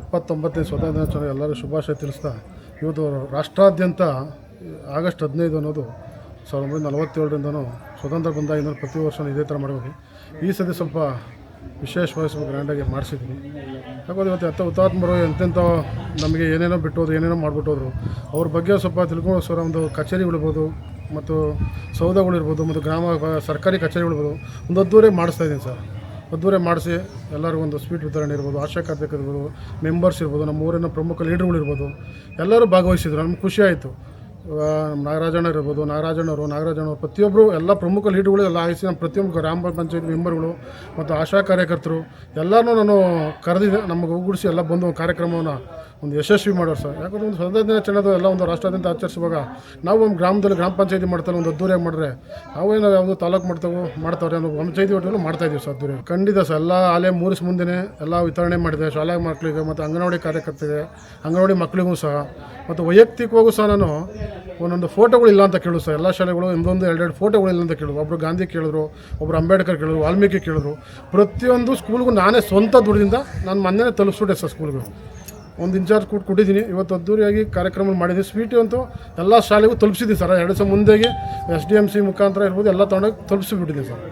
ಎಪ್ಪತ್ತೊಂಬತ್ತನೇ ಸ್ವತಂತ್ರ ದಿನಾಚರಣೆ ಎಲ್ಲರೂ ಶುಭಾಶಯ ತಿಳಿಸ್ತಾ, ಇವತ್ತು ರಾಷ್ಟ್ರಾದ್ಯಂತ ಆಗಸ್ಟ್ ಹದಿನೈದು ಅನ್ನೋದು ಸಾವಿರದ ಒಂಬೈನೂರ ನಲವತ್ತೇಳರಿಂದನೂ ಸ್ವತಂತ್ರ ಬಂದಾಗಿಂದ ಪ್ರತಿ ವರ್ಷ ಇದೇ ಥರ ಮಾಡಬೇಕು. ಈ ಸತಿ ಸ್ವಲ್ಪ ವಿಶೇಷವಾಗಿ ಸ್ವಲ್ಪ ಗ್ರ್ಯಾಂಡಾಗಿ ಮಾಡಿಸಿದ್ವಿ ಯಾಕಂದರೆ ಇವತ್ತು ಎಂಥ ಹುತಾತ್ಮರು ಎಂತೆಂಥ ನಮಗೆ ಏನೇನೋ ಬಿಟ್ಟೋದು ಏನೇನೋ ಮಾಡಿಬಿಟ್ಟೋದ್ರು, ಅವ್ರ ಬಗ್ಗೆ ಸ್ವಲ್ಪ ತಿಳ್ಕೊಳ್ಳೋಸ್ಕರ ಒಂದು ಕಚೇರಿಗಳಿರ್ಬೋದು ಮತ್ತು ಸೌಧಗಳಿರ್ಬೋದು ಮತ್ತು ಗ್ರಾಮ, ಸರ್ಕಾರಿ ಕಚೇರಿಗಳಿರ್ಬೋದು ಒಂದು ಅದ್ದೂರೇ ಮಾಡಿಸ್ತಾ ಇದ್ದೀನಿ ಸರ್. ಅದ್ದೂರಿ ಮಾಡಿಸಿ ಎಲ್ಲರಿಗೂ ಒಂದು ಸ್ವೀಟ್ ವಿತರಣೆ ಇರ್ಬೋದು, ಆಶಾ ಕಾರ್ಯಕರ್ತರು ಮೆಂಬರ್ಸ್ ಇರ್ಬೋದು, ನಮ್ಮ ಊರಿನ ಪ್ರಮುಖ ಲೀಡರ್ಗಳು ಇರ್ಬೋದು, ಎಲ್ಲರೂ ಭಾಗವಹಿಸಿದ್ರು. ನಮ್ಗೆ ಖುಷಿ ಆಯಿತು. ನಾಗರಾಜಣ್ಣ ಇರ್ಬೋದು, ನಾಗರಾಜಣ್ಣವರು ನಾಗರಾಜಣ್ಣವರು ಪ್ರತಿಯೊಬ್ಬರು ಎಲ್ಲ ಪ್ರಮುಖ ಲೀಡರ್ಗಳು ಎಲ್ಲ ಆಯಿಸಿ ನಮ್ಮ ಪ್ರತಿಯೊಬ್ಬ ಗ್ರಾಮ ಪಂಚಾಯತ್ ಮೆಂಬರ್ಗಳು ಮತ್ತು ಆಶಾ ಕಾರ್ಯಕರ್ತರು ಎಲ್ಲರೂ ನಾನು ಕರೆದಿದ್ದೆ. ನಮಗೆ ಒಗ್ಗೂಡಿಸಿ ಎಲ್ಲ ಬಂದು ಕಾರ್ಯಕ್ರಮವನ್ನು ಒಂದು ಯಶಸ್ವಿ ಮಾಡೋರು ಸರ್. ಯಾಕಂದ್ರೆ ಒಂದು ಸ್ವತಂತ್ರ ದಿನಾಚರಣೆದು ಎಲ್ಲ ಒಂದು ರಾಷ್ಟ್ರಾದ್ಯಂತ ಆಚರಿಸುವಾಗ ನಾವು ಒಂದು ಗ್ರಾಮದಲ್ಲಿ ಗ್ರಾಮ ಪಂಚಾಯತಿ ಮಾಡ್ತಾರೆ ಒಂದು ಅದ್ದೂರಿಯಾಗಿ ಮಾಡಿದ್ರೆ ನಾವೇನೋ ಯಾವುದು ತಾಲೂಕು ಮಾಡ್ತಾವೆ, ಮಾಡ್ತಾವ್ರೆ ಅನ್ನೋ ಪಂಚಾಯತಿ ಒಟ್ಟಿನ ಮಾಡ್ತಾ ಇದೀವಿ ಸರ್ ಅದ್ದೂರಿ ಖಂಡಿತ ಸರ್, ಎಲ್ಲ ಆಲೆ ಮೂರಿಸ್ ಮುಂದೆನೇ ಎಲ್ಲ ವಿತರಣೆ ಮಾಡಿದೆ, ಶಾಲಾ ಮಕ್ಕಳಿಗೆ ಮತ್ತು ಅಂಗನವಾಡಿ ಕಾರ್ಯಕರ್ತರಿಗೆ ಅಂಗನವಾಡಿ ಮಕ್ಕಳಿಗೂ ಸಹ. ಮತ್ತು ವೈಯಕ್ತಿಕವಾಗೂ ಸಹ ನಾನು ಒಂದೊಂದು ಫೋಟೋಗಳು ಇಲ್ಲ ಅಂತ ಕೇಳು ಸರ್. ಎಲ್ಲ ಶಾಲೆಗಳು ಒಂದೊಂದು, ಎರಡೆರಡು ಫೋಟೋಗಳು ಇಲ್ಲ ಅಂತ ಕೇಳಿದ್ರು. ಒಬ್ಬರು ಗಾಂಧಿ ಕೇಳಿದ್ರು ಒಬ್ಬರು ಅಂಬೇಡ್ಕರ್ ಕೇಳಿದ್ರು, ವಾಲ್ಮೀಕಿ ಕೇಳಿದ್ರು. ಪ್ರತಿಯೊಂದು ಸ್ಕೂಲ್ಗೂ ನಾನೇ ಸ್ವಂತ ದುಡ್ಡಿಂದ ನಾನು ಮೊನ್ನೆ ತಲುಪಿಸ್ಬಿಟ್ಟೆ ಸರ್ ಸ್ಕೂಲ್ಗಳು ಒಂದು ಇನ್ಚಾರ್ಜ್ ಕೊಟ್ಟು ಕೊಟ್ಟಿದ್ದೀನಿ. ಇವತ್ತು ಅದ್ದೂರಿಯಾಗಿ ಕಾರ್ಯಕ್ರಮ ಮಾಡಿದ್ದೀನಿ. ಸ್ವೀಟು ಅಂತೂ ಎಲ್ಲ ಶಾಲೆಗೂ ತಲುಪಿಸಿದ್ದೀನಿ ಸರ್. ಎರಡು ದಿವಸ ಮುಂದೆಗೆ ಎಸ್ ಡಿ ಎಂ ಸಿ ಮುಖಾಂತರ ಇರ್ಬೋದು, ಎಲ್ಲ ತಗೊಂಡೋಗಿ ತಲುಪಿಸಿಬಿಟ್ಟಿದ್ದೀನಿ ಸರ್.